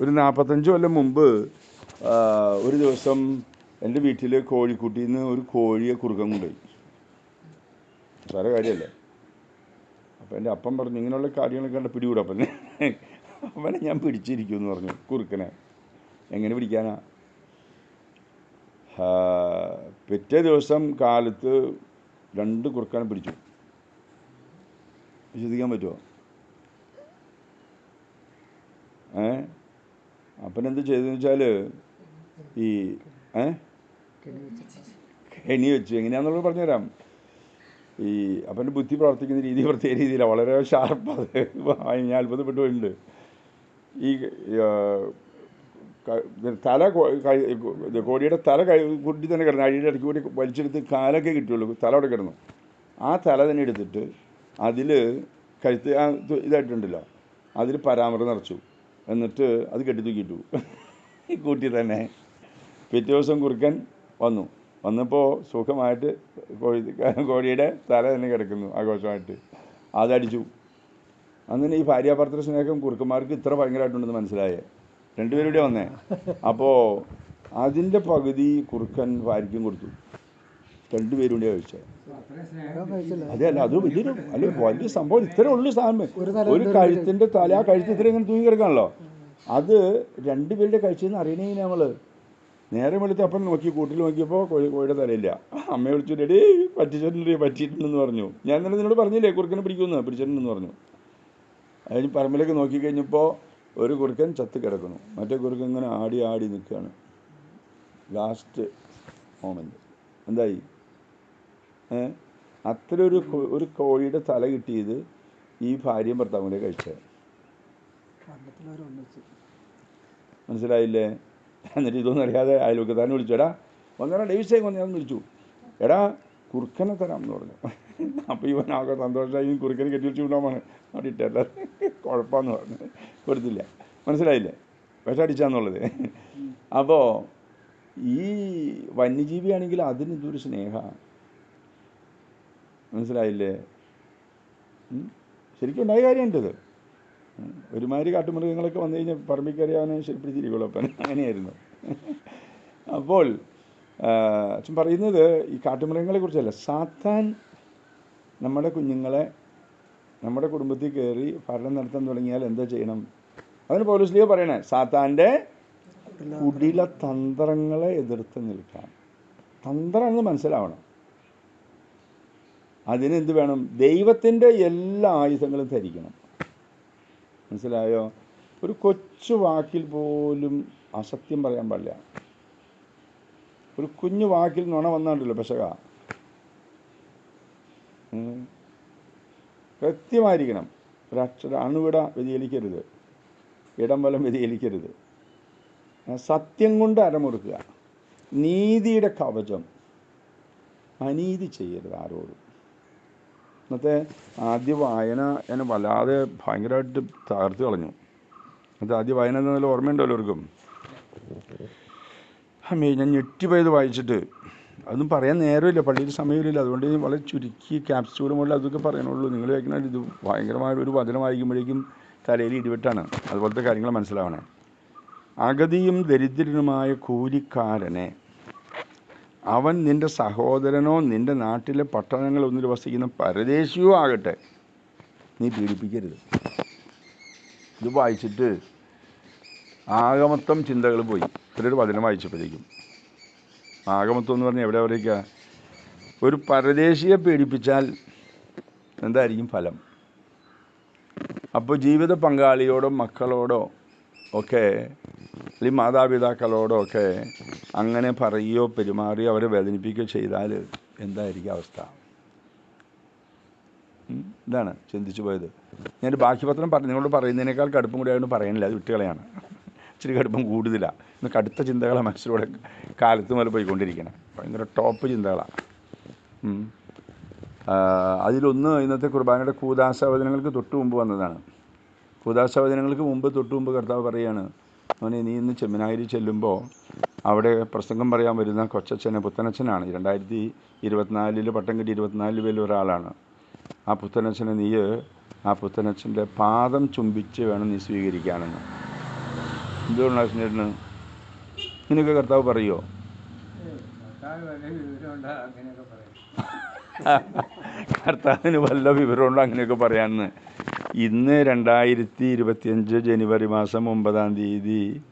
ഒരു നാൽപ്പത്തഞ്ച് കൊല്ലം മുമ്പ് ഒരു ദിവസം എന്റെ വീട്ടിൽ കോഴിക്കുട്ടിയിൽ നിന്ന് ഒരു കോഴിയെ കുറുക്കം കൊണ്ടുപോയി. സാറേ കാര്യമല്ലേ. അപ്പം എന്റെ അപ്പം പറഞ്ഞു ഇങ്ങനെയുള്ള കാര്യങ്ങളൊക്കെ കണ്ട് പിടികൂടാ. അപ്പം അവനെ ഞാൻ പിടിച്ചിരിക്കും എന്ന് പറഞ്ഞു കുറുക്കനെ. എങ്ങനെ പിടിക്കാനാ? പിറ്റേ ദിവസം കാലത്ത് രണ്ട് കുറുക്കനെ പിടിച്ചു. വിശ്വസിക്കാൻ പറ്റുമോ ഏ? അപ്പൻ എന്ത് ചെയ്തെന്ന് വെച്ചാൽ ഈ ഏ? കെണി വെച്ചു. എങ്ങനെയാണെന്നുള്ളത് പറഞ്ഞുതരാം. ഈ അപ്പന്റെ ബുദ്ധി പ്രവർത്തിക്കുന്ന രീതി പ്രത്യേക രീതിയിലാണ് വളരെ ഷാർപ്പ്. അത് ഞാൻ അത്ഭുതപ്പെട്ടു പോയിട്ടുണ്ട് ഈ ക- തല കൊ- കോഴിയുടെ തല കഴി കുട്ടി തന്നെ കിടന്നു അഴിയുടെ ഇടയ്ക്ക് കൂടി വലിച്ചെടുത്ത് കാലൊക്കെ കിട്ടുള്ളൂ തല അവിടെ കിടന്നു. ആ തല തന്നെ എടുത്തിട്ട് അതിൽ കഴുത്ത് ഇതായിട്ടുണ്ടല്ലോ. അതിൽ പരാമർ നിറച്ചു എന്നിട്ട് അത് കെട്ടിത്തൂക്കിയിട്ടു. ഈ കൂട്ടി തന്നെ പിറ്റേ ദിവസം കുറുക്കൻ വന്നു. വന്നപ്പോൾ സുഖമായിട്ട് കോഴി കോഴിയുടെ തല തന്നെ കിടക്കുന്നു ആഘോഷമായിട്ട്. അതടിച്ചു. അങ്ങനെ ഈ ഭാര്യാഭർത്തൃ സ്നേഹം കുറുക്കന്മാർക്ക് ഇത്ര ഭയങ്കരമായിട്ടുണ്ടെന്ന് മനസ്സിലായേ. രണ്ടുപേരും കൂടെ വന്നേ. അപ്പോൾ അതിന്റെ പകുതി കുറുക്കൻ ഭാര്യയ്ക്കും കൊടുത്തു. രണ്ടുപേരും കൂടെ കഴിച്ചത്. അതെ അല്ല അത് വലിയൊരു അല്ല വലിയ സംഭവം ഇത്രേ ഉള്ളു സാധനം ഒരു കഴുത്തിന്റെ തല ആ കഴുത്ത് ഇത്ര ഇങ്ങനെ തൂങ്ങി കിടക്കാണല്ലോ അത് രണ്ടുപേരുടെ കഴിച്ചെന്ന് അറിയണേ നമ്മൾ നേരെ വെളുത്ത് അപ്പം നോക്കി കൂട്ടിൽ നോക്കിയപ്പോൾ കോഴി കോഴിയുടെ തലയില്ല. അമ്മയെ വിളിച്ചു ഡേടി പറ്റിച്ചിട്ടുണ്ട് പറ്റിയിട്ടുണ്ടെന്ന് പറഞ്ഞു. ഞാൻ തന്നെ നിന്നോട് പറഞ്ഞില്ലേ കുറുക്കനെ പിടിക്കുമെന്ന് പിടിച്ചിട്ടുണ്ടെന്ന് പറഞ്ഞു. അതിന് പറമ്പിലേക്ക് നോക്കിക്കഴിഞ്ഞപ്പോൾ ഒരു കുറുക്കൻ ചത്ത് കിടക്കുന്നു. മറ്റേ കുറുക്കൻ ഇങ്ങനെ ആടി ആടി നിൽക്കുകയാണ്. ലാസ്റ്റ് മോമെന്റ് എന്തായി? അത്ര ഒരു കോഴിയുടെ തല കിട്ടിയത് ഈ ഭാര്യയും ഭർത്താവും കൂടെ കഴിച്ചത് മനസ്സിലായില്ലേ? എന്നിട്ട് ഇതൊന്നും അറിയാതെ അയൽവക്കത്താനെ വിളിച്ചു. എടാ ഒന്നര ഡേവിസേ ഞാൻ വിളിച്ചു. എടാ കുറുക്കനെ തരാം എന്ന് പറഞ്ഞു. അപ്പോൾ ഇവൻ ആകെ സന്തോഷമായി കുറുക്കനെ കെട്ടി വെച്ച് വിടാമാണ് അവിടെ ഇട്ടല്ല കുഴപ്പമെന്ന് പറഞ്ഞു. കൊടുത്തില്ല. മനസ്സിലായില്ലേ? വിഷടിച്ചാന്നുള്ളത് അപ്പോൾ ഈ വന്യജീവിയാണെങ്കിൽ അതിന് ഇതൊരു സ്നേഹമാണ് മനസ്സിലായില്ലേ? ശരിക്കും ഉണ്ടായ കാര്യമുണ്ട് ഇത്. ഉം. ഒരുമാതിരി കാട്ടുമൃഗങ്ങളൊക്കെ വന്നു കഴിഞ്ഞാൽ പറമ്പിൽ കയറി അവനെ ശരിപ്പിടിച്ചിരിക്കുള്ളൂ അപ്പൻ അങ്ങനെയായിരുന്നു. അപ്പോൾ അച്ഛൻ പറയുന്നത് ഈ കാട്ടുമൃഗങ്ങളെ കുറിച്ചല്ല. സാത്താൻ നമ്മുടെ കുഞ്ഞുങ്ങളെ നമ്മുടെ കുടുംബത്തിൽ കയറി ഭരണം നടത്താൻ തുടങ്ങിയാൽ എന്താ ചെയ്യണം? അതിന് പൗലോസ്ലിയ പറയണേ സാത്താന്റെ കുടില തന്ത്രങ്ങളെ എതിർത്ത് നിൽക്കാൻ തന്ത്രം എന്ന് മനസ്സിലാവണം. അതിന് എന്ത് വേണം? ദൈവത്തിന്റെ എല്ലാ ആയുധങ്ങളും ധരിക്കണം. മനസ്സിലായോ? ഒരു കൊച്ചു വാക്കിൽ പോലും അസത്യം പറയാൻ പാടില്ല. ഒരു കുഞ്ഞു വാക്കിൽ നുണ വന്നാണ്ടല്ലോ പെശക. കൃത്യമായിരിക്കണം. ഒരക്ഷര അണുവിട വ്യതിചലിക്കരുത്. ഇടം വലം വ്യതിചലിക്കരുത്. സത്യം കൊണ്ട് അരമുറുക്കുക. നീതിയുടെ കവചം. അനീതി ചെയ്യരുത് ആരോടും. ഇന്നത്തെ ആദ്യ വായന എന്നെ വല്ലാതെ ഭയങ്കരമായിട്ട് തകർത്ത് കളഞ്ഞു. എന്നിട്ട് ആദ്യ വായന എന്ന നില ഓർമ്മയുണ്ടോ എല്ലാവർക്കും? അമ്മേ ഞാൻ ഞെട്ടിപ്പോയത് വായിച്ചിട്ട്. അതൊന്നും പറയാൻ നേരമില്ല പള്ളിയിൽ സമയമില്ല അതുകൊണ്ട് ഞാൻ വളരെ ചുരുക്കി ക്യാപ്സ്യൂൾ മുതൽ അതൊക്കെ പറയണുള്ളൂ നിങ്ങൾ വയ്ക്കുന്ന ഇത് ഭയങ്കരമായ ഒരു വചനം വായിക്കുമ്പോഴേക്കും തലയിൽ ഇടിവെട്ടാണ്. അതുപോലത്തെ കാര്യങ്ങൾ മനസ്സിലാവണേ. അഗതിയും ദരിദ്രനുമായ കൂലിക്കാരനെ അവൻ നിന്റെ സഹോദരനോ നിന്റെ നാട്ടിലെ പട്ടണങ്ങളൊന്നിൽ വസിക്കുന്ന പരദേശിയോ ആകട്ടെ. നീ പീഡിപ്പിക്കരുത്. ഇത് വായിച്ചിട്ട് ആകമത്വം ചിന്തകൾ പോയി. ഒരു വചനം വായിച്ചപ്പോഴേക്കും. ആകമത്വം എന്ന് പറഞ്ഞാൽ എവിടെ പറയുക ഒരു പരദേശിയെ പീഡിപ്പിച്ചാൽ എന്തായിരിക്കും ഫലം? അപ്പോൾ ജീവിത പങ്കാളിയോടോ മക്കളോടോ ഒക്കെ അല്ലെങ്കിൽ മാതാപിതാക്കളോടൊക്കെ അങ്ങനെ പറയുകയോ പെരുമാറിയോ അവരെ വേദനിപ്പിക്കുകയോ ചെയ്താൽ എന്തായിരിക്കും അവസ്ഥ? ഇതാണ് ചിന്തിച്ചു പോയത്. ഞാൻ ബാക്കി പത്രം പറഞ്ഞു നിങ്ങളോട് പറയുന്നതിനേക്കാൾ കടുപ്പം കൂടി ആയതുകൊണ്ട് പറയണില്ല. അത് വിട്ടുകളയാണ്. ഇച്ചിരി കടുപ്പം കൂടുതലാണ് ഇന്ന് കടുത്ത ചിന്തകളാണ് മനസ്സിലൂടെ കാലത്ത് മുതൽ പോയിക്കൊണ്ടിരിക്കണം. ഭയങ്കര ടോപ്പ് ചിന്തകളാണ് അതിലൊന്ന് ഇന്നത്തെ കുർബാനയുടെ കൂതാസവചനങ്ങൾക്ക് തൊട്ട് മുമ്പ് വന്നതാണ്. കൂതാസവചനങ്ങൾക്ക് മുമ്പ് തൊട്ട് മുമ്പ് കർത്താവ് പറയാണ് അവനെ നീ ഇന്ന് ചെമ്മനാരി ചെല്ലുമ്പോൾ അവിടെ പ്രസംഗം പറയാൻ വരുന്ന കൊച്ചച്ഛന് പുത്തനച്ഛനാണ്. രണ്ടായിരത്തി ഇരുപത്തിനാലിൽ പട്ടം കിട്ടി ഇരുപത്തിനാലിൽ വലിയ ഒരാളാണ്. ആ പുത്തനച്ഛനെ നീ ആ പുത്തനച്ഛന്റെ പാദം ചുംബിച്ച് വേണം നീ സ്വീകരിക്കാനെന്ന്. എന്തുകൊണ്ടാണ് അച്ഛനേട്ടന് ഇങ്ങനെയൊക്കെ കർത്താവ് പറയുമോ കർത്താവിന് വല്ല വിവരമുണ്ടോ? അങ്ങനെയൊക്കെ പറയാമെന്ന് ഇന്ന് രണ്ടായിരത്തി ഇരുപത്തിയഞ്ച് ജനുവരി മാസം ഒമ്പതാം തീയതി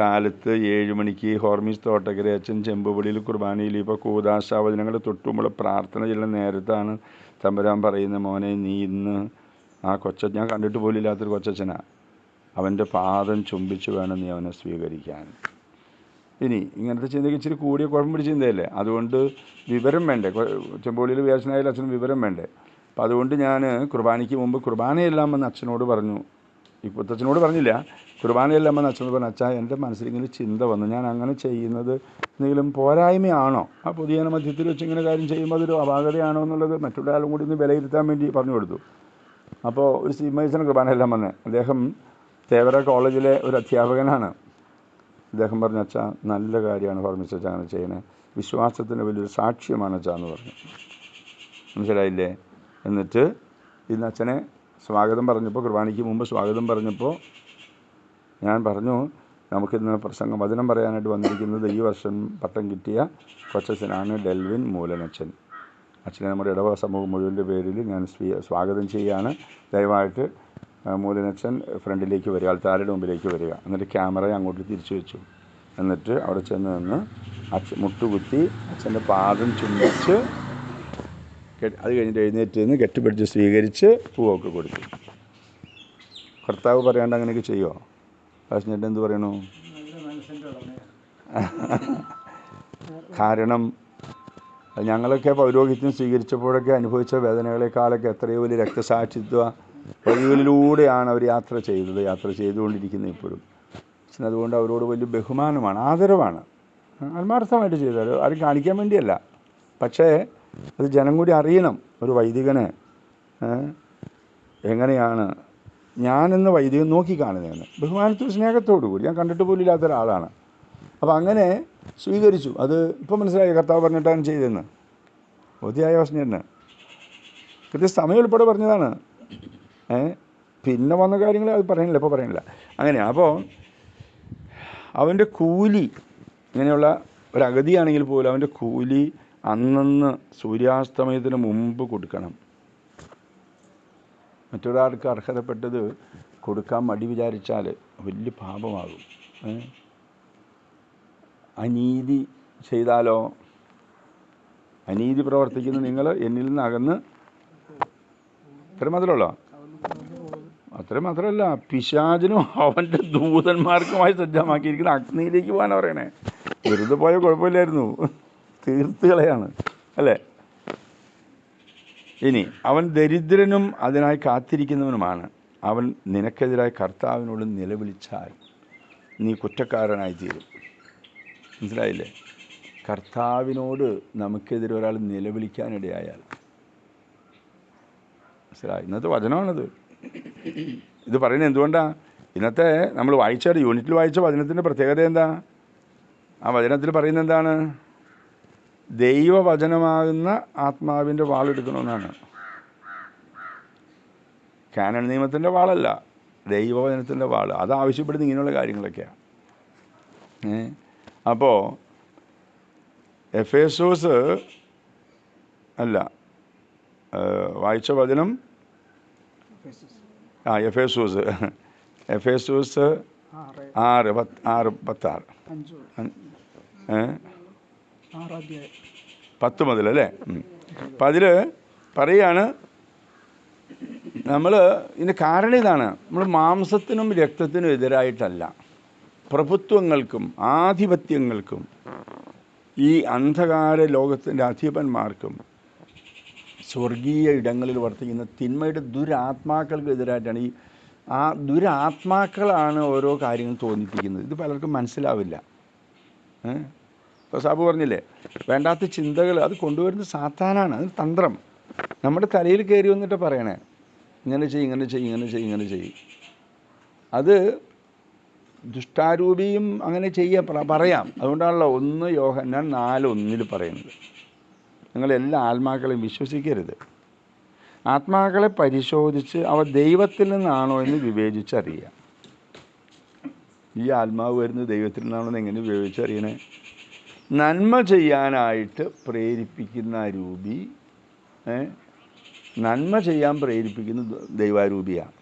കാലത്ത് ഏഴ് മണിക്ക് ഹോർമിസ് തോട്ടക്കര അച്ഛൻ ചെമ്പുപടിയിൽ കുർബാനയിൽ ഇപ്പോൾ കൂതാശാവചനങ്ങൾ തൊട്ടുമുള്ള പ്രാർത്ഥന ചെയ്യുന്ന നേരത്താണ് തമ്പുരാൻ പറയുന്ന മോനെ നീ ഇന്ന് ആ കൊച്ച ഞാൻ കണ്ടിട്ട് പോലും ഇല്ലാത്തൊരു കൊച്ചച്ഛനാ. അവന്റെ പാദം ചുംബിച്ച് വേണം നീ അവനെ സ്വീകരിക്കാൻ. ഇനി ഇങ്ങനത്തെ ചിന്തയ്ക്ക് ഇച്ചിരി കൂടിയ കുഴപ്പം പിടിച്ച ചിന്തയല്ലേ? അതുകൊണ്ട് വിവരം വേണ്ടേ? ചെമ്പോളിയിൽ വ്യാസനായാലും അച്ഛന് വിവരം വേണ്ടേ? അപ്പം അതുകൊണ്ട് ഞാൻ കുർബാനയ്ക്ക് മുമ്പ് കുർബാനയെല്ലാം വന്ന് അച്ഛനോട് പറഞ്ഞു. ഇപ്പോഴത്തെ അച്ഛനോട് പറഞ്ഞില്ല. കുർബാനയെല്ലാം വന്ന് അച്ഛനോട് പറഞ്ഞു അച്ഛാ എന്റെ മനസ്സിൽ ഇങ്ങനെ ചിന്ത വന്നു. ഞാൻ അങ്ങനെ ചെയ്യുന്നത് എന്തെങ്കിലും പോരായ്മയാണോ? ആ പൊതുജന മധ്യത്തിൽ വെച്ച് ഇങ്ങനെ കാര്യം ചെയ്യുമ്പോൾ അതൊരു അപാകതയാണോ എന്നുള്ളത് മറ്റുള്ള ആളും കൂടി ഒന്ന് വിലയിരുത്താൻ വേണ്ടി പറഞ്ഞു കൊടുത്തു. അപ്പോൾ ഒരു സീമേഴ്സൺ കുർബാനയെല്ലാം വന്ന് അദ്ദേഹം തേവര കോളേജിലെ ഒരു അധ്യാപകനാണ്. അദ്ദേഹം പറഞ്ഞു അച്ഛാ നല്ല കാര്യമാണ് ഫാർമസി അച്ഛാ അങ്ങനെ ചെയ്യണേ. വിശ്വാസത്തിന് വലിയൊരു സാക്ഷ്യമാണ് അച്ഛാ എന്ന് പറഞ്ഞു. മനസ്സിലായില്ലേ? എന്നിട്ട് ഇന്ന് അച്ഛനെ സ്വാഗതം പറഞ്ഞപ്പോൾ കുർബാനയ്ക്ക് മുമ്പ് സ്വാഗതം പറഞ്ഞപ്പോൾ ഞാൻ പറഞ്ഞു നമുക്കിന്ന് പ്രസംഗം വചനം പറയാനായിട്ട് വന്നിരിക്കുന്നത് ഈ വർഷം പട്ടം കിട്ടിയ കൊച്ചച്ഛനാണ് ഡെൽവിൻ മൂലനച്ഛൻ അച്ഛനെ നമ്മുടെ ഇടവ സമൂഹം മുഴുവന്റെ പേരിൽ ഞാൻ സ്വാഗതം ചെയ്യുകയാണ്. ദയവായിട്ട് മൂലനച്ഛൻ ഫ്രണ്ടിലേക്ക് വരിക ആൾത്താരുടെ മുമ്പിലേക്ക് വരിക. എന്നിട്ട് ക്യാമറ അങ്ങോട്ട് തിരിച്ചു വെച്ചു. എന്നിട്ട് അവിടെ ചെന്ന് നിന്ന് അച്ഛൻ മുട്ടുകുത്തി അച്ഛന്റെ പാദം ചുംബിച്ച് അത് കഴിഞ്ഞിട്ട് എഴുന്നേറ്റ് നിന്ന് കെട്ടിപ്പിടിച്ച് സ്വീകരിച്ച് പൂവൊക്കെ കൊടുത്തു. കർത്താവ് പറയാണ്ട് അങ്ങനെയൊക്കെ ചെയ്യുമോ കാശ്മീരിന്റെ എന്ത് പറയണു? കാരണം ഞങ്ങളൊക്കെ പൗരോഹിത്യം സ്വീകരിച്ചപ്പോഴൊക്കെ അനുഭവിച്ച വേദനകളെക്കാളൊക്കെ എത്രയോ വലിയ രക്തസാക്ഷിത്വ വഴികളിലൂടെയാണ് അവർ യാത്ര ചെയ്തത് യാത്ര ചെയ്തുകൊണ്ടിരിക്കുന്നത് ഇപ്പോഴും. പക്ഷേ അതുകൊണ്ട് അവരോട് വലിയ ബഹുമാനമാണ് ആദരവാണ്. ആത്മാർത്ഥമായിട്ട് ചെയ്തത് ആരും കാണിക്കാൻ വേണ്ടിയല്ല. പക്ഷേ അത് ജനം കൂടി അറിയണം ഒരു വൈദികനെ. എങ്ങനെയാണ്? ഞാനെന്ന് വൈദികൻ നോക്കിക്കാണുന്നതെന്ന് ബഹുമാനത്തോട് സ്നേഹത്തോടു കൂടി. ഞാൻ കണ്ടിട്ട് പോലും ഇല്ലാത്ത ഒരാളാണ്. അപ്പോൾ അങ്ങനെ സ്വീകരിച്ചു. അത് ഇപ്പം മനസ്സിലായി? കർത്താവ് പറഞ്ഞിട്ടാണ് ചെയ്തതെന്ന്. ബോധ്യായ വസ്ഞ്ഞെന്ന് കൃത്യ സമയം ഉൾപ്പെടെ പറഞ്ഞതാണ്. പിന്നെ വന്ന കാര്യങ്ങൾ അത് പറയണില്ല ഇപ്പോൾ പറയണില്ല. അങ്ങനെയാണ് അപ്പോൾ അവന്റെ കൂലി ഇങ്ങനെയുള്ള ഒരു അഗതിയാണെങ്കിൽ പോലും അവന്റെ കൂലി അന്നന്ന് സൂര്യാസ്തമയത്തിന് മുമ്പ് കൊടുക്കണം. മറ്റൊരാൾക്ക് അർഹതപ്പെട്ടത് കൊടുക്കാൻ മടി വിചാരിച്ചാൽ വലിയ പാപമാകും? അനീതി ചെയ്താലോ? അനീതി പ്രവർത്തിക്കുന്ന നിങ്ങൾ എന്നിൽ നിന്ന് അകന്ന് ഇത്ര മാത്രമല്ലോ അത്ര മാത്രമല്ല പിശാചിനും അവന്റെ ദൂതന്മാർക്കുമായി സജ്ജമാക്കിയിരിക്കുന്ന അഗ്നിയിലേക്ക് പോകാനാണ് പറയണേ. വെറുതെ പോയ കുഴപ്പമില്ലായിരുന്നു. തീർത്ത് കളയാണ് അല്ലേ? ഇനി അവൻ ദരിദ്രനും അതിനായി കാത്തിരിക്കുന്നവനുമാണ്. അവൻ നിനക്കെതിരായി കർത്താവിനോട് നിലവിളിച്ചാൽ നീ കുറ്റക്കാരനായി തീരും. മനസ്സിലായില്ലേ? കർത്താവിനോട് നമുക്കെതിരെ ഒരാൾ നിലവിളിക്കാനിടയായാൽ. മനസ്സിലായി? ഇന്നത്തെ വചനമാണത്. ഇത് പറയുന്നത് എന്തുകൊണ്ടാണ് ഇന്നത്തെ നമ്മൾ വായിച്ച യൂണിറ്റിൽ വായിച്ച വചനത്തിന്റെ പ്രത്യേകത എന്താ? ആ വചനത്തിൽ പറയുന്നത് എന്താണ്? ദൈവവചനമാകുന്ന ആത്മാവിന്റെ വാളെടുക്കണമെന്നാണ്. കാനൻ നിയമത്തിന്റെ വാളല്ല ദൈവവചനത്തിന്റെ വാൾ. അത് ആവശ്യപ്പെടുന്ന ഇങ്ങനെയുള്ള കാര്യങ്ങളൊക്കെയാണ്. ഏ? അപ്പോൾ എഫേസോസ് അല്ല വായിച്ച വചനം? ആ എഫേസോസ്. എഫേസോസ് ആറ്. പത്ത് ആറ് പത്താറ്. ഏ? പത്ത് മുതൽ അല്ലേ. അപ്പം അതിൽ പറയാണ് നമ്മൾ ഇതിന്റെ കാരണം ഇതാണ്. നമ്മൾ മാംസത്തിനും രക്തത്തിനും എതിരായിട്ടല്ല. പ്രഭുത്വങ്ങൾക്കും ആധിപത്യങ്ങൾക്കും ഈ അന്ധകാര ലോകത്തിന്റെ അധിപന്മാർക്കും സ്വർഗീയ ഇടങ്ങളിൽ വർത്തിക്കുന്ന തിന്മയുടെ ദുരാത്മാക്കൾക്ക് എതിരായിട്ടാണ് ഈ ആ ദുരാത്മാക്കളാണ് ഓരോ കാര്യങ്ങൾ തോന്നിപ്പിക്കുന്നത്. ഇത് പലർക്കും മനസ്സിലാവില്ല. ഇപ്പോൾ സാബു പറഞ്ഞില്ലേ വേണ്ടാത്ത ചിന്തകൾ അത് കൊണ്ടുവരുന്ന സാത്താനാണ് അത് തന്ത്രം. നമ്മുടെ തലയിൽ കയറി വന്നിട്ട് പറയണേ ഇങ്ങനെ ചെയ്യും ഇങ്ങനെ ചെയ്യും ഇങ്ങനെ ചെയ്യും ഇങ്ങനെ ചെയ്യും. അത് ദുഷ്ടാരൂപിയും അങ്ങനെ ചെയ്യാൻ പറ- പറയാം. അതുകൊണ്ടാണല്ലോ ഒന്ന് യോഹന്നാൻ നാല് ഒന്നിൽ പറയുന്നത്. നിങ്ങൾ എല്ലാ ആത്മാക്കളെയും വിശ്വസിക്കരുത്. ആത്മാക്കളെ പരിശോധിച്ച് അവ ദൈവത്തിൽ നിന്നാണോ എന്ന് വിവേചിച്ചറിയാം ഈ ആത്മാവ് വരുന്നത് ദൈവത്തിൽ നിന്നാണോ എന്ന് എങ്ങനെ ഉപയോഗിച്ചറിയണേ നന്മ ചെയ്യാനായിട്ട് പ്രേരിപ്പിക്കുന്ന രൂപി നന്മ ചെയ്യാൻ പ്രേരിപ്പിക്കുന്നത് ദൈവാരൂപിയാണ്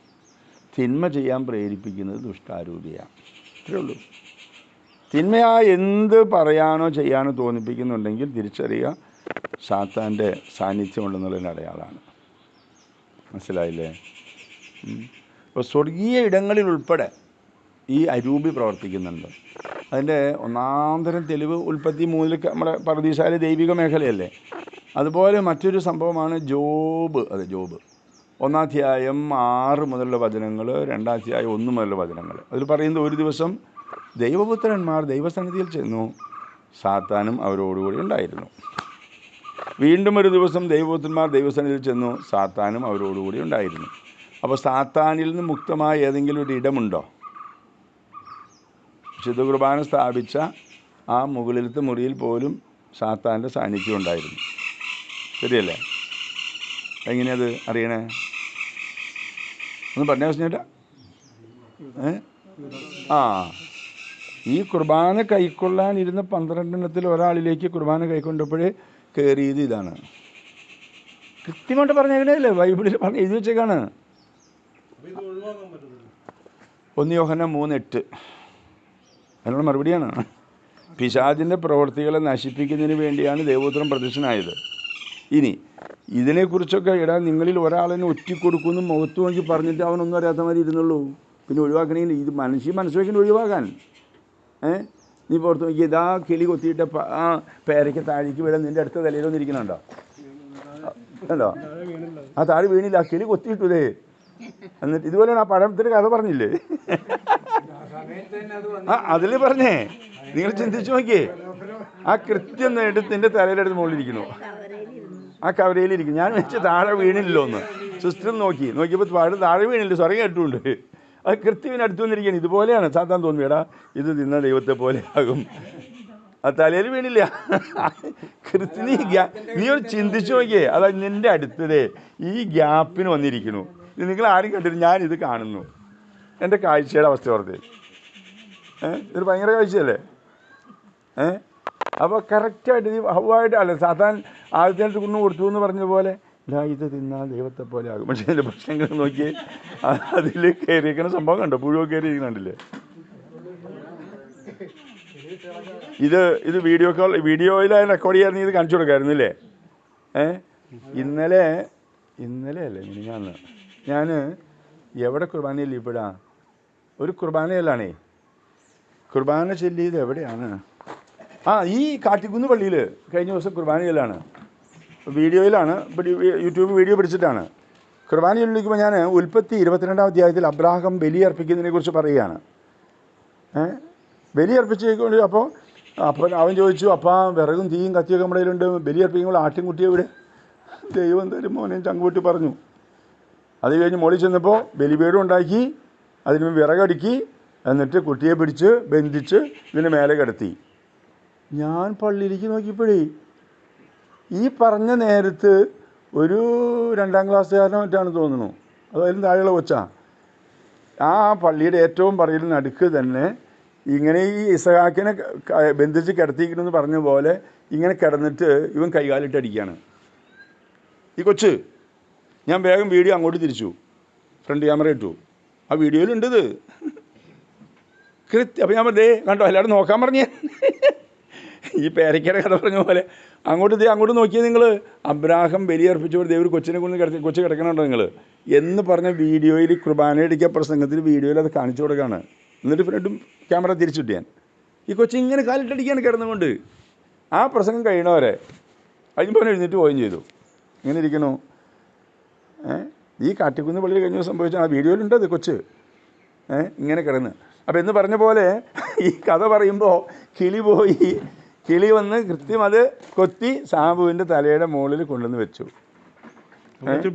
തിന്മ ചെയ്യാൻ പ്രേരിപ്പിക്കുന്നത് ദുഷ്ടാരൂപിയാണ് ഇത്രേ ഉള്ളൂ. തിന്മയാ എന്ത് പറയാനോ ചെയ്യാനോ തോന്നിപ്പിക്കുന്നുണ്ടെങ്കിൽ തിരിച്ചറിയുക സാത്താന്റെ ഉണ്ടെന്നുള്ള അടയാളമാണ്. മനസ്സിലായില്ലേ? ഇപ്പോൾ സ്വർഗീയ ഇടങ്ങളിൽ ഉൾപ്പെടെ ഈ അരൂപി പ്രവർത്തിക്കുന്നുണ്ട്. അതിന്റെ ഒന്നാന്തരം തെളിവ് ഉൽപ്പത്തി മൂന്നിൽ നമ്മുടെ പർദീശാല ദൈവിക മേഖലയല്ലേ? അതുപോലെ മറ്റൊരു സംഭവമാണ് ജോബ്. അതെ ജോബ്. ഒന്നാധ്യായം ആറ് മുതലുള്ള വചനങ്ങൾ രണ്ടാധ്യായം ഒന്ന് മുതലുള്ള വചനങ്ങൾ. അതിൽ പറയുന്നത് ഒരു ദിവസം ദൈവപുത്രന്മാർ ദൈവസന്നിധിയിൽ ചെന്നു സാത്താനും അവരോടുകൂടി ഉണ്ടായിരുന്നു. വീണ്ടും ഒരു ദിവസം ദൈവപുത്രന്മാർ ദൈവസന്നിധിയിൽ ചെന്നു സാത്താനും അവരോടുകൂടി ഉണ്ടായിരുന്നു. അപ്പോൾ സാത്താനിൽ നിന്ന് മുക്തമായ ഏതെങ്കിലും ഒരു ഇടമുണ്ടോ? വിശുദ്ധ കുർബാന സ്ഥാപിച്ച ആ മുകളിലത്തെ മുറിയിൽ പോലും സാത്താന്റെ സാന്നിധ്യം ഉണ്ടായിരുന്നു. ശരിയല്ലേ? എങ്ങനെയത് അറിയണേ? ഒന്ന് പറഞ്ഞ ഏ? ആ. ഈ കുർബാന കൈക്കൊള്ളാൻ ഇരുന്ന പന്ത്രണ്ടെണ്ണത്തിൽ ഒരാളിലേക്ക് കുർബാന കൈക്കൊണ്ടപ്പോഴേ കയറിയത് ഇതാണ്. കൃത്യമായിട്ട് പറഞ്ഞേക്കണേ ബൈബിളിൽ പറഞ്ഞ് എഴുതി വെച്ചേക്കാണ്. ഒന്ന് യോഹന മൂന്ന് എട്ട്. അതിനുള്ള മറുപടിയാണ്. പിശാദിന്റെ പ്രവൃത്തികളെ നശിപ്പിക്കുന്നതിന് വേണ്ടിയാണ് ദേവോത്രം പ്രദർശനായത് ഇനി ഇതിനെക്കുറിച്ചൊക്കെ ഇടാ നിങ്ങളിൽ ഒരാളിനെ ഒറ്റിക്കൊടുക്കുമെന്ന് നോക്കി പറഞ്ഞിട്ട് അവനൊന്നും അറിയാത്ത മാതിരി ഇരുന്നുള്ളൂ. പിന്നെ ഒഴിവാക്കണമെങ്കിൽ ഇത് മനുഷ്യ മനസ്സിലാക്കി ഒഴിവാക്കാൻ. ഏ? നീ പുറത്ത് നോക്കി ഇതാ കിളി കൊത്തിയിട്ട് ആ പേരയ്ക്ക് താഴേക്ക് വീഴാൻ നിന്റെ അടുത്ത തലയിൽ ഇരിക്കണുണ്ടോ അല്ലോ ആ താഴെ വീണില്ല ആ കിളി കൊത്തിയിട്ടു ഇതേ എന്നിട്ട് ഇതുപോലെയാണ് ആ പഴത്തിന്റെ കഥ പറഞ്ഞില്ലേ? ആ അതിൽ പറഞ്ഞേ. നിങ്ങൾ ചിന്തിച്ചു നോക്കിയേ. ആ കൃത്യം എടുത്ത് നിന്റെ തലയിലെടുത്ത് മുകളിലിരിക്കുന്നു. ആ കവരയിലിരിക്കും ഞാൻ വെച്ച് താഴെ വീണില്ലല്ലോ ഒന്ന് സിസ്റ്റർ നോക്കി. നോക്കിയപ്പോൾ താഴെ താഴെ വീണില്ല. സ്വരം കേട്ടുണ്ട് അത് കൃത്യത്തിന് അടുത്ത് വന്നിരിക്കുകയാണ്. ഇതുപോലെയാണ്. സാത്താൻ തോന്നിയടാ ഇത് തിന്ന ദൈവത്തെ പോലെ ആകും. ആ തലയിൽ വീണില്ല. കൃത്യ നീ ഒന്ന് ചിന്തിച്ചു നോക്കിയേ. അതാ നിന്റെ അടുത്തതേ ഈ ഗ്യാപ്പിന് വന്നിരിക്കുന്നു. നിങ്ങൾ ആരും കണ്ടിട്ട് ഞാൻ ഇത് കാണുന്നു. എന്റെ കാഴ്ചയുടെ അവസ്ഥ ഓർത്തേ. ഇതൊരു ഭയങ്കര കാഴ്ചയല്ലേ? ഏഹ് അപ്പോൾ കറക്റ്റായിട്ട് ഈ ഹവായിട്ട് അല്ല സാധാരണ ആദ്യത്തെ കുന്നു കൊടുത്തു എന്ന് പറഞ്ഞ പോലെ ഇത് തിന്നാൽ ദൈവത്തെ പോലെ ആകും. പക്ഷേ അതിന്റെ പ്രശ്നങ്ങൾ നോക്കി അതിൽ കയറിയിരിക്കുന്ന സംഭവം കണ്ടോ? പുഴുവൊക്കെ കയറിയിരിക്കുന്നുണ്ടല്ലേ ഇത് ഇത് വീഡിയോ കോൾ വീഡിയോയിൽ റെക്കോർഡ് ചെയ്യാൻ ഇത് കാണിച്ചു കൊടുക്കായിരുന്നില്ലേ ഏ? ഇന്നലെ ഇന്നലെ അല്ലേ മിനിഞ്ഞാന്ന് ഞാൻ എവിടെ കുർബാനയിൽ ഇപ്പോഴാ? ഒരു കുർബാനയിലാണേ. കുർബാന ചൊല്ലിയത് എവിടെയാണ്? ആ ഈ കാട്ടിക്കുന്ന് പള്ളിയിൽ കഴിഞ്ഞ ദിവസം കുർബാന ചൊല്ലാണ്. വീഡിയോയിലാണ് യൂട്യൂബ് വീഡിയോ പിടിച്ചിട്ടാണ്. കുർബാന ചൊല്ലിക്കുമ്പോൾ ഞാൻ ഉൽപ്പത്തി ഇരുപത്തിരണ്ടാം അധ്യായത്തിൽ അബ്രാഹം ബലി അർപ്പിക്കുന്നതിനെ കുറിച്ച് പറയുകയാണ്. ഏ? ബലി അർപ്പിച്ചേക്കൊണ്ട് അപ്പോൾ അപ്പം അവൻ ചോദിച്ചു അപ്പാ വിറകും തീയും കത്തിയൊക്കെ നമ്മുടെ കയ്യിലുണ്ട്. അർപ്പിക്കുമ്പോൾ ആട്ടിൻകുട്ടി എവിടെ ദൈവം തരും മോനെ ചങ്കുട്ടി പറഞ്ഞു. അത് കഴിഞ്ഞ് മോളിൽ ചെന്നപ്പോൾ ബലിപീഠം ഉണ്ടാക്കി അതിന് വിറകടുക്കി എന്നിട്ട് കുട്ടിയെ പിടിച്ച് ബന്ധിച്ച് ഇതിന് മേലെ കിടത്തി. ഞാൻ പള്ളിയിലേക്ക് നോക്കിയപ്പോഴേ ഈ പറഞ്ഞ നേരത്ത് ഒരു രണ്ടാം ക്ലാസ്സുകാരനോ മറ്റാണ് തോന്നുന്നു. അതായാലും താഴെയുള്ള കൊച്ച. ആ പള്ളിയുടെ ഏറ്റവും പറയിൽ നടുക്ക് തന്നെ ഇങ്ങനെ ഈ ഇസഹാക്കിനെ ബന്ധിച്ച് കിടത്തിക്കണമെന്ന് പറഞ്ഞ പോലെ ഇങ്ങനെ കിടന്നിട്ട് ഇവൻ കൈകാലിട്ട് അടിക്കുകയാണ് ഈ കൊച്ച് ഞാൻ വേഗം വീഡിയോ അങ്ങോട്ട് തിരിച്ചു. ഫ്രണ്ട് ക്യാമറ ഇട്ടു. ആ വീഡിയോയിലുണ്ട് ഇത്. കൃത്യം അപ്പം ഞാൻ പറഞ്ഞേ കണ്ടോ എല്ലാവരും നോക്കാൻ പറഞ്ഞേ. ഈ പേരയ്ക്കയുടെ കഥ പറഞ്ഞ പോലെ. അങ്ങോട്ട് ദേ അങ്ങോട്ട് നോക്കിയേ നിങ്ങൾ അബ്രാഹം ബലിയർപ്പിച്ചവർ ദൈവം കൊച്ചിനെ കൊണ്ട് കിടത്തി കൊച്ചു കിടക്കണുണ്ടോ നിങ്ങൾ എന്ന് പറഞ്ഞ വീഡിയോയിൽ കുർബാനയടിക്ക പ്രസംഗത്തിൽ വീഡിയോയിൽ അത് കാണിച്ചു കൊടുക്കുകയാണ് എന്നിട്ട് ഫ്രണ്ടും ക്യാമറ തിരിച്ചിട്ട് ഞാൻ ഈ കൊച്ചു ഇങ്ങനെ കാലിട്ടടിക്കാണ് കിടന്നുകൊണ്ട്. ആ പ്രസംഗം കഴിയണവരെ. അതിന് എഴുന്നേറ്റ് പോവുകയും ചെയ്തു. ഇങ്ങനെ ഇരിക്കണു ഈ കാട്ടിക്കുന്ന് പള്ളിയിൽ കഴിഞ്ഞ സംഭവിച്ച ആ വീഡിയോയിലുണ്ട് അത് കൊച്ച്. ഇങ്ങനെ കിടന്ന്. അപ്പോൾ എന്ന് പറഞ്ഞ പോലെ ഈ കഥ പറയുമ്പോൾ കിളി പോയി. കിളി വന്ന് കൃത്യം അത് കൊത്തി സാബുവിന്റെ തലയുടെ മുകളിൽ കൊണ്ടുവന്ന് വെച്ചു.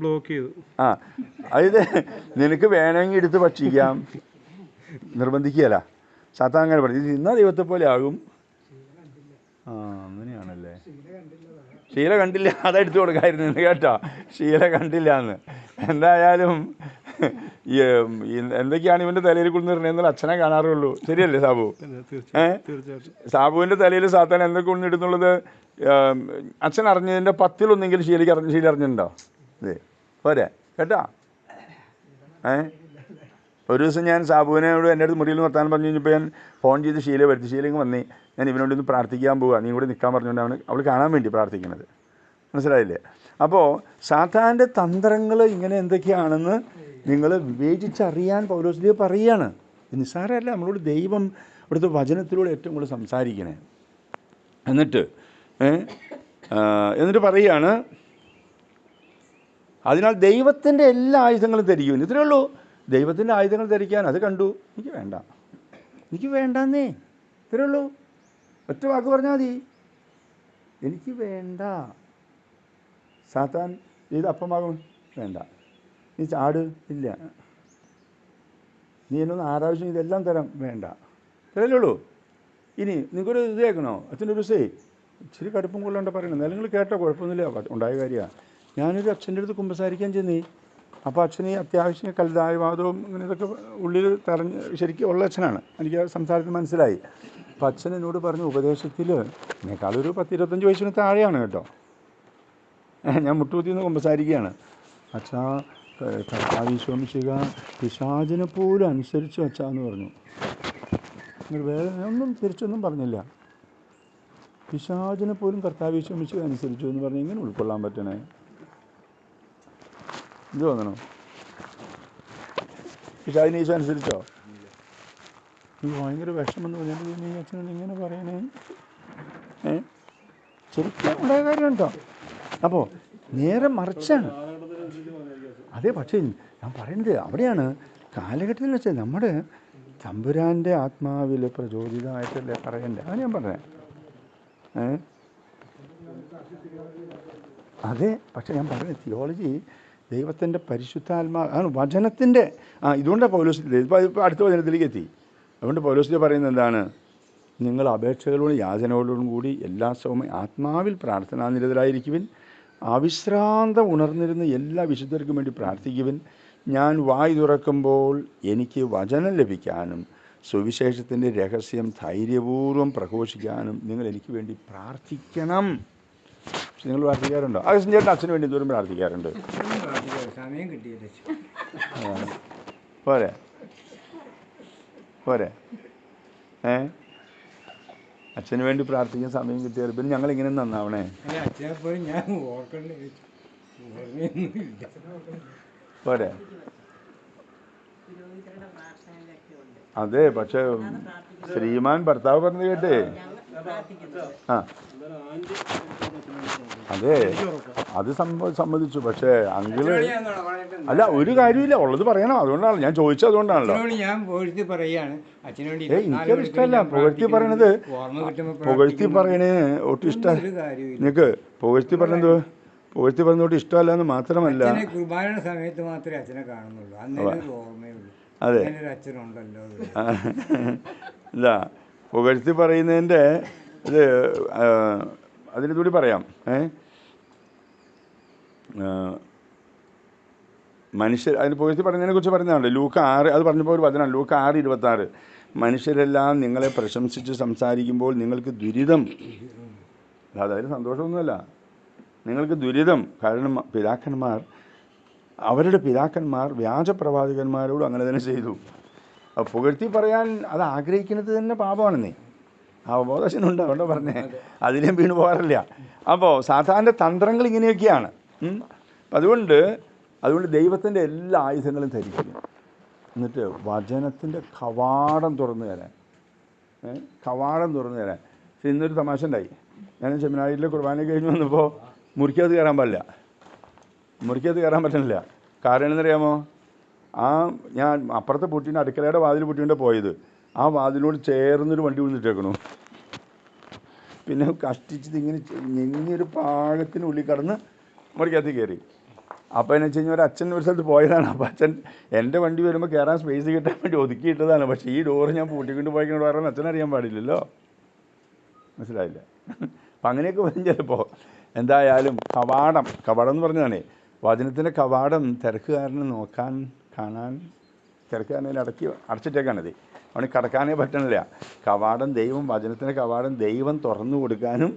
ബ്ലോക്ക് ചെയ്തു. ആ അതായത് നിനക്ക് വേണമെങ്കിൽ എടുത്ത് ഭക്ഷിക്കാം. നിർബന്ധിക്കുകയല്ല. സാത്താൻ അങ്ങനെ പറഞ്ഞു. ഇന്നാ ദൈവത്തെ പോലെ ആകും. ആ അങ്ങനെയാണല്ലേ? ശീല കണ്ടില്ല. അതെടുത്ത് കൊടുക്കായിരുന്നു. കേട്ടോ? ശീല കണ്ടില്ല എന്ന്. എന്തായാലും ഈ, എന്തൊക്കെയാണ് ഇവന്റെ തലയിൽ കൊണ്ടിരുന്നതെന്നാൽ അച്ഛനെ കാണാറുള്ളൂ. ശരിയല്ലേ സാബു? സാബുവിന്റെ തലയിൽ സാത്താൻ എന്തൊക്കെ കൊണ്ടിടുന്നുള്ളത് ഉം, അച്ഛൻ അറിഞ്ഞതിന്റെ പത്തിലൊന്നെങ്കിലും ശീലിക്ക് അറിഞ്ഞ് ശീലി അറിഞ്ഞിട്ടുണ്ടോ? അതെ പോരെ കേട്ടാ? ഏ? ഒരു ദിവസം ഞാൻ സാബുവിനോട് എന്റെ അടുത്ത് മുറിയിൽ നിർത്താൻ പറഞ്ഞു കഴിഞ്ഞപ്പോൾ ഞാൻ ഫോൺ ചെയ്ത് ശീല വരുത്തി. ശീലങ്ങ് വന്നി. ഞാൻ ഇവനോട് ഒന്ന് പ്രാർത്ഥിക്കാൻ പോവുക നീ കൂടെ നിൽക്കാൻ പറഞ്ഞുകൊണ്ടാണ് അവൾ കാണാൻ വേണ്ടി പ്രാർത്ഥിക്കുന്നത്. മനസ്സിലായില്ലേ? അപ്പോൾ സാത്താന്റെ തന്ത്രങ്ങൾ ഇങ്ങനെ എന്തൊക്കെയാണെന്ന് നിങ്ങൾ വിവേചിച്ചറിയാൻ പൗലോസ്ലിയ പറയുകയാണ് നിസ്സാരമല്ല നമ്മളോട് ദൈവം ഇവിടുത്തെ വചനത്തിലൂടെ ഏറ്റവും കൂടുതൽ സംസാരിക്കണേ. എന്നിട്ട് എന്നിട്ട് പറയുകയാണ് അതിനാൽ ദൈവത്തിന്റെ എല്ലാ ആയുധങ്ങളും ധരിക്കും ഇത്രയേ ഉള്ളൂ. ദൈവത്തിന്റെ ആയുധങ്ങൾ ധരിക്കാൻ അത് കണ്ടു. എനിക്ക് വേണ്ട. എനിക്ക് വേണ്ടെന്നേ. ഇത്രയേ ഉള്ളൂ. ഒറ്റ വാക്ക് പറഞ്ഞാൽ മതി. എനിക്ക് വേണ്ട. സാത്താൻ ഇത് അപ്പമാകും? വേണ്ട. നീ ചാട് ഇല്ല. നീ എന്നൊന്ന് ആരാവശ്യം ഇതെല്ലാം തരാം. വേണ്ട. തരല്ലേ ഉള്ളൂ ഇനി നിങ്ങൾക്കൊരു ഇത് കേൾക്കണോ? അച്ഛന്റെ ഒരു സേ ഇച്ചിരി കടുപ്പം കൊള്ളണ്ട പറയണം എന്നാലും നിങ്ങൾ കേട്ടോ കുഴപ്പമൊന്നുമില്ല. ഉണ്ടായ കാര്യമാണ് ഞാനൊരു അച്ഛന്റെ അടുത്ത് കുമ്പസാരിക്കാൻ ചെന്നേ. അപ്പോൾ അച്ഛന് അത്യാവശ്യം കൽതായവാദവും ഇങ്ങനെ ഇതൊക്കെ ഉള്ളിൽ തെരഞ്ഞ് ശരിക്കും ഉള്ള അച്ഛനാണ്. എനിക്ക് സംസാരത്തിൽ മനസ്സിലായി. അപ്പോൾ അച്ഛൻ എന്നോട് പറഞ്ഞ ഉപദേശത്തിൽ എന്നെക്കാളൊരു പത്ത് ഇരുപത്തഞ്ച് വയസ്സിന് താഴെയാണ് കേട്ടോ. ഞാൻ മുട്ടുകുത്തി നിന്ന് കുമ്പസാരിക്കുകയാണ്. അച്ഛാ കർത്താവിശ്വമിച്ചുക പിശാചിനെ പോലും അനുസരിച്ചു വച്ചാന്ന് പറഞ്ഞു. വേറെ ഒന്നും തിരിച്ചൊന്നും പറഞ്ഞില്ല. പിശാചിനെ പോലും കർത്താവിശ്വമിച്ചു അനുസരിച്ചു എന്ന് പറഞ്ഞ് ഇങ്ങനെ ഉൾക്കൊള്ളാൻ പറ്റണേ? എന്ത് തോന്നണോ? പിശാചിനെ ഈശോ അനുസരിച്ചോ? എനിക്ക് ഭയങ്കര വിഷമം തോന്നിയിട്ട് നീ അച്ഛനോട് ഇങ്ങനെ പറയണേ? ഏ? ശരിക്കും ഉണ്ടായ കാര്യം കേട്ടോ അപ്പോൾ നേരെ മറിച്ചാണ്. അതെ പക്ഷേ ഞാൻ പറയുന്നത് അവിടെയാണ്. കാലഘട്ടത്തിൽ വെച്ചാൽ നമ്മുടെ തമ്പുരാന്റെ ആത്മാവിൽ പ്രചോദിതമായിട്ടല്ലേ പറയണ്ടേ അത് ഞാൻ പറഞ്ഞേ അതെ പക്ഷെ ഞാൻ പറഞ്ഞു തിയോളജി ദൈവത്തിന്റെ പരിശുദ്ധാത്മാ ആണ് വചനത്തിന്റെ ആ ഇതുകൊണ്ടാണ് പൗലോസ് ഇപ്പോൾ അടുത്ത വചനത്തിലേക്ക് എത്തി. അതുകൊണ്ട് പൗലോസിന്റെ പറയുന്നത് എന്താണ്? നിങ്ങൾ അപേക്ഷകളോടും യാചനകളോടും കൂടി എല്ലാ സമയം ആത്മാവിൽ പ്രാർത്ഥനാനിരതരായിരിക്കുവിൻ. അവിശ്രാന്തം ഉണർന്നിരുന്ന എല്ലാ വിശുദ്ധർക്കും വേണ്ടി പ്രാർത്ഥിക്കുവിൻ. ഞാൻ വായി തുറക്കുമ്പോൾ എനിക്ക് വചനം ലഭിക്കാനും സുവിശേഷത്തിന്റെ രഹസ്യം ധൈര്യപൂർവം പ്രഘോഷിക്കാനും നിങ്ങൾ എനിക്ക് വേണ്ടി പ്രാർത്ഥിക്കണം. നിങ്ങൾ പ്രാർത്ഥിക്കാറുണ്ടോ? അഗസ്റ്റിൻ ചേട്ടൻ അച്ഛന് വേണ്ടി ദൂരം പ്രാർത്ഥിക്കാറുണ്ട്? സമയം. പോരെ. പോരെ. ഏ? അച്ഛന് വേണ്ടി പ്രാർത്ഥിക്കാൻ സമയം കിട്ടിയാൽ പിന്നെ ഞങ്ങൾ ഇങ്ങനെ നന്നാവണേ. പോരെ. അതെ പക്ഷെ ശ്രീമാൻ ഭർത്താവ് പറഞ്ഞു കേട്ടേ. ആ. അതെ. അത് സമ്മതിച്ചു. പക്ഷേ അങ്കിൾ. അല്ല ഒരു കാര്യമില്ല ഉള്ളത് പറയണം. അതുകൊണ്ടാണ്. ഞാൻ ചോദിച്ചത് അതുകൊണ്ടാണല്ലോ. ഞാൻ പുകഴ്ത്തി പറയാണ്. അച്ഛനോട് എനിക്കത് ഇഷ്ടമല്ല. പുകഴ്ത്തി പറയണത് പുകഴ്ത്തി പറയണേ ഒട്ടും ഇഷ്ടം നിനക്ക് പുകഴ്ത്തി പറഞ്ഞത് പുകഴ്ത്തി പറഞ്ഞോട്ട് ഇഷ്ടമല്ല എന്ന് മാത്രമല്ല. കുർബാനയുടെ സമയത്ത് മാത്രമേ അച്ഛനെ കാണുന്നുള്ളൂ. അന്നേരം ഒരു ഓർമ്മയുള്ളൂ. അതെ. അച്ഛനുണ്ടല്ലോ. ഇല്ല. പുകഴ്ത്തി പറയുന്നതിന്റെ ഇത് അതിന് കൂടി പറയാം. ഏ? മനുഷ്യർ അതിന് പുകഴ്ത്തി പറയുന്നതിനെ കുറിച്ച് പറയുന്നതാണ് ലൂക്ക് ആറ് അത് പറഞ്ഞപ്പോൾ ഒരു വചനം ലൂക്ക് ആറ് ഇരുപത്താറ്. മനുഷ്യരെല്ലാം നിങ്ങളെ പ്രശംസിച്ച് സംസാരിക്കുമ്പോൾ നിങ്ങൾക്ക് ദുരിതം. അതായത് സന്തോഷമൊന്നുമല്ല. നിങ്ങൾക്ക് ദുരിതം. കാരണം പിതാക്കന്മാർ അവരുടെ പിതാക്കന്മാർ വ്യാജപ്രവാചകന്മാരോട് അങ്ങനെ തന്നെ ചെയ്തു. പുകഴ്ത്തി പറയാൻ അത് ആഗ്രഹിക്കുന്നത് തന്നെ പാപമാണെന്നേ അവബോധശനുണ്ട് അതുകൊണ്ട് പറഞ്ഞേ. അതിലും വീണ് പോകാറില്ല. അപ്പോൾ സാധാരണ തന്ത്രങ്ങൾ ഇങ്ങനെയൊക്കെയാണ്. അതുകൊണ്ട് അതുകൊണ്ട് ദൈവത്തിന്റെ എല്ലാ ആയുധങ്ങളും ധരിക്കും. എന്നിട്ട് വചനത്തിന്റെ കവാടം തുറന്നു തരാൻ? കവാടം തുറന്നു തരാൻ. പക്ഷെ ഇന്നൊരു തമാശ ഉണ്ടായി. ഞാൻ സെമിനാരിലെ കുർബാന കഴിഞ്ഞ് വന്നപ്പോൾ മുറിക്കകത്ത് കയറാൻ പാടില്ല. മുറിക്കകത്ത് കയറാൻ പറ്റുന്നില്ല കാരണം എന്നറിയാമോ ആ ഞാൻ അപ്പുറത്തെ പുട്ടീന്റെ അടുക്കളയുടെ വാതിൽ പുട്ടിന്റെ പോയത്. ആ വാതിലോട് ചേർന്നൊരു വണ്ടി വന്നിട്ടേക്കണു പിന്നെ കഷ്ടിച്ചിട്ട് ഇങ്ങനെ ഞെങ്ങിയൊരു പാകത്തിനുള്ളിൽ കടന്ന് മുറിക്കകത്ത് കയറി. അപ്പോൾ എന്നു വെച്ച് കഴിഞ്ഞാൽ ഒരു അച്ഛൻ ഒരു സ്ഥലത്ത് പോയതാണ്. അപ്പോൾ അച്ഛൻ എന്റെ വണ്ടി വരുമ്പോൾ കയറാൻ സ്പേസ് കിട്ടാൻ വേണ്ടി ഒതുക്കിയിട്ടതാണ് പക്ഷേ ഈ ഡോറ് ഞാൻ പൂട്ടിക്കൊണ്ട് പോയിക്കൊണ്ട് പറയാൻ അച്ഛൻ അറിയാൻ പാടില്ലല്ലോ. മനസ്സിലായില്ല? അപ്പം അങ്ങനെയൊക്കെ വരും ചിലപ്പോൾ എന്തായാലും കവാടം കവാടം എന്ന് പറഞ്ഞതാണേ വചനത്തിന്റെ കവാടം തിരക്കുകാരനെ നോക്കാൻ കാണാൻ തിരക്കാനതിൽ അടക്കി അടച്ചിട്ടേക്കാണിത് അവന് കടക്കാനേ പറ്റണില്ല. കവാടം ദൈവം വചനത്തിന്റെ കവാടം ദൈവം തുറന്നു കൊടുക്കാനും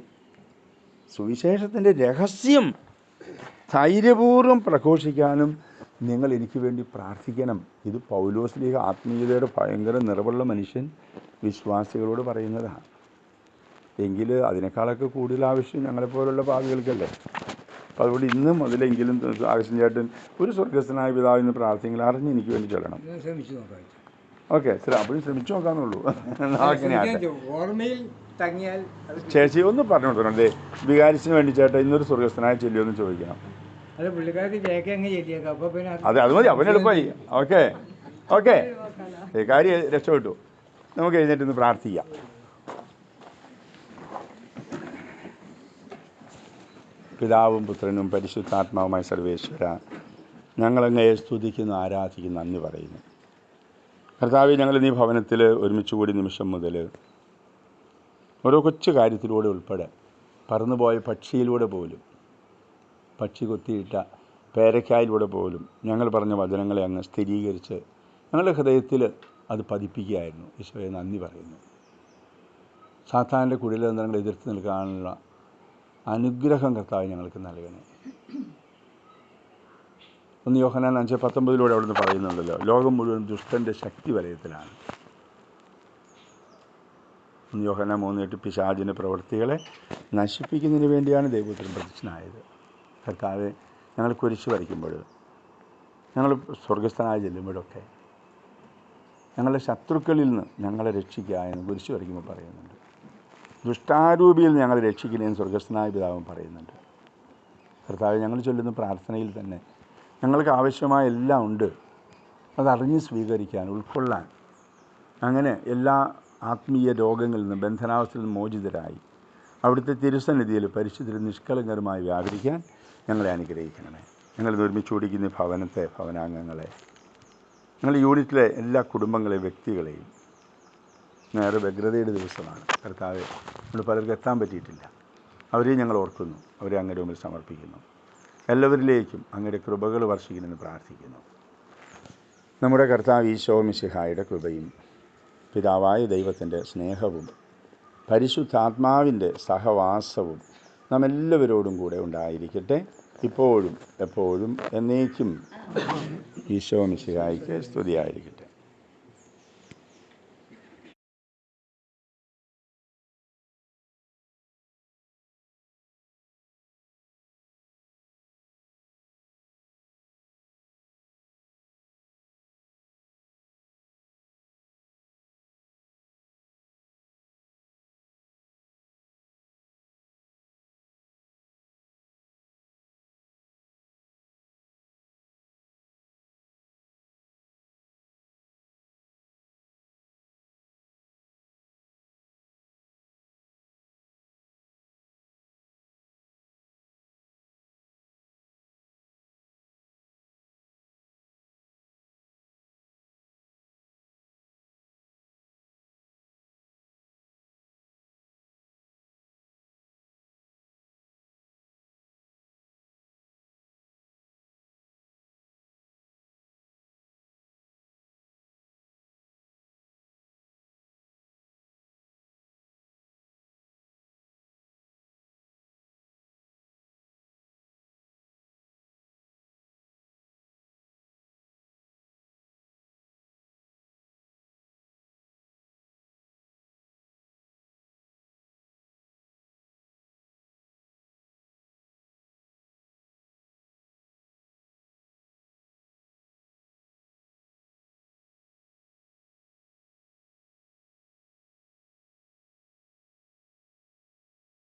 സുവിശേഷത്തിന്റെ രഹസ്യം ധൈര്യപൂർവം പ്രഘോഷിക്കാനും നിങ്ങൾ എനിക്ക് വേണ്ടി പ്രാർത്ഥിക്കണം. ഇത് പൗലോസ്ലിക ആത്മീയതയുടെ ഭയങ്കര നിറവുള്ള മനുഷ്യൻ വിശ്വാസികളോട് പറയുന്നതാണ് എങ്കിൽ അതിനേക്കാളൊക്കെ കൂടുതൽ ആവശ്യം ഞങ്ങളെപ്പോലുള്ള പാപികൾക്കല്ലേ? അപ്പോൾ അതുകൊണ്ട് ഇന്ന് മുതലെങ്കിലും ആവശ്യം ചേട്ടൻ ഒരു സ്വർഗസ്ഥനായ പിതാവ് എന്ന് പ്രാർത്ഥിങ്ങൾ അറിഞ്ഞ് എനിക്ക് വേണ്ടി ചൊല്ലണം. ഓക്കെ ശരി അപ്പോഴും ശ്രമിച്ചു നോക്കാന്നുള്ളൂ. ഓർമ്മയിൽ തങ്ങിയാൽ ചേച്ചി ഒന്ന് പറഞ്ഞു കൊടുക്കണം അല്ലേ? വികാരിച്ചിന് വേണ്ടി ചേട്ടാ ഇന്നൊരു സ്വർഗസ്ഥനായ ചൊല്ലിയൊന്ന് ചോദിക്കണം. അതെ അത് മതി അവന് എളുപ്പമായി. Okay okay. കാര്യം രക്ഷപ്പെട്ടു. നമുക്ക് എഴുന്നേറ്റ് ഒന്ന് പ്രാർത്ഥിക്കാം. പിതാവും പുത്രനും പരിശുദ്ധാത്മാവുമായ സർവേശ്വര ഞങ്ങളങ്ങയെ സ്തുതിക്കുന്നു ആരാധിക്കുന്നു നന്ദി പറയുന്നു. കർത്താവ് ഞങ്ങൾ നീ ഭവനത്തിൽ ഒരുമിച്ച് കൂടി നിമിഷം മുതൽ ഓരോ കൊച്ചു കാര്യത്തിലൂടെ ഉൾപ്പെടെ പറന്നുപോയ പക്ഷിയിലൂടെ പോലും പക്ഷി കൊത്തിയിട്ട പേരക്കായിലൂടെ പോലും ഞങ്ങൾ പറഞ്ഞ വചനങ്ങളെ അങ്ങ് സ്ഥിരീകരിച്ച് ഞങ്ങളുടെ ഹൃദയത്തിൽ അത് പതിപ്പിക്കുകയായിരുന്നു. ഈശോയെ നന്ദി പറയുന്നു. സാത്താന്റെ കുടിലതന്ത്രങ്ങൾ എതിർത്ത് നിൽക്കാനുള്ള അനുഗ്രഹം കർത്താവ് ഞങ്ങൾക്ക് നൽകണേ. ഒന്ന് യോഹനാൻ അഞ്ച് പത്തൊമ്പതിലൂടെ അവിടുന്ന് പറയുന്നുണ്ടല്ലോ ലോകം മുഴുവൻ ദുഷ്ടന്റെ ശക്തി വലയത്തിലാണ്. ഒന്ന് യോഹന മൂന്ന് എട്ട് പിശാചിന്റെ പ്രവൃത്തികളെ നശിപ്പിക്കുന്നതിന് വേണ്ടിയാണ് ദൈവത്തിന് പ്രതിഷ്ഠനായത്. കർത്താവ് ഞങ്ങൾ കുരിശ് വരയ്ക്കുമ്പോൾ ഞങ്ങൾ സ്വർഗസ്ഥനായി ചെല്ലുമ്പോഴൊക്കെ ഞങ്ങളുടെ ശത്രുക്കളിൽ നിന്ന് ഞങ്ങളെ രക്ഷിക്കുക എന്ന് കുരിശ് വരയ്ക്കുമ്പോൾ പറയുന്നുണ്ട്. ദുഷ്ടാരൂപിയിൽ ഞങ്ങൾ രക്ഷിക്കണേന്ന് സ്വർഗസ്നായ പിതാവും പറയുന്നുണ്ട്. കർത്താവ് ഞങ്ങൾ ചൊല്ലുന്ന പ്രാർത്ഥനയിൽ തന്നെ ഞങ്ങൾക്ക് ആവശ്യമായ എല്ലാം ഉണ്ട്. അതറിഞ്ഞ് സ്വീകരിക്കാൻ ഉൾക്കൊള്ളാൻ. അങ്ങനെ എല്ലാ ആത്മീയ രോഗങ്ങളിൽ നിന്നും ബന്ധനാവസ്ഥയിൽ നിന്നും മോചിതരായി അവിടുത്തെ തിരുസന്നിധിയിൽ പരിശുദ്ധ നിഷ്കളങ്കരുമായി വ്യാപരിക്കാൻ ഞങ്ങളെ അനുഗ്രഹിക്കണമേ. ഞങ്ങൾ നിർമ്മിച്ചു ഓടിക്കുന്ന ഭവനത്തെ ഭവനാംഗങ്ങളെ ഞങ്ങളുടെ യൂണിറ്റിലെ എല്ലാ കുടുംബങ്ങളെയും വ്യക്തികളെയും നേരെ വ്യഗ്രതയുടെ ദിവസമാണ്. കർത്താവ് നമ്മൾ പലർക്കും എത്താൻ പറ്റിയിട്ടില്ല. അവരെയും ഞങ്ങൾ ഓർക്കുന്നു. അവരെ അങ്ങയുടെ മുമ്പിൽ സമർപ്പിക്കുന്നു. എല്ലാവരിലേക്കും അങ്ങയുടെ കൃപകൾ വർഷിക്കണമെന്ന് പ്രാർത്ഥിക്കുന്നു. നമ്മുടെ കർത്താവ് ഈശോ മിശിഹായുടെ കൃപയും പിതാവായ ദൈവത്തിന്റെ സ്നേഹവും പരിശുദ്ധാത്മാവിന്റെ സഹവാസവും നമ്മെല്ലാവരോടും കൂടെ ഉണ്ടായിരിക്കട്ടെ. ഇപ്പോഴും എപ്പോഴും എന്നേക്കും ഈശോ മിശിഹായിക്ക് സ്തുതിയായിരിക്കട്ടെ.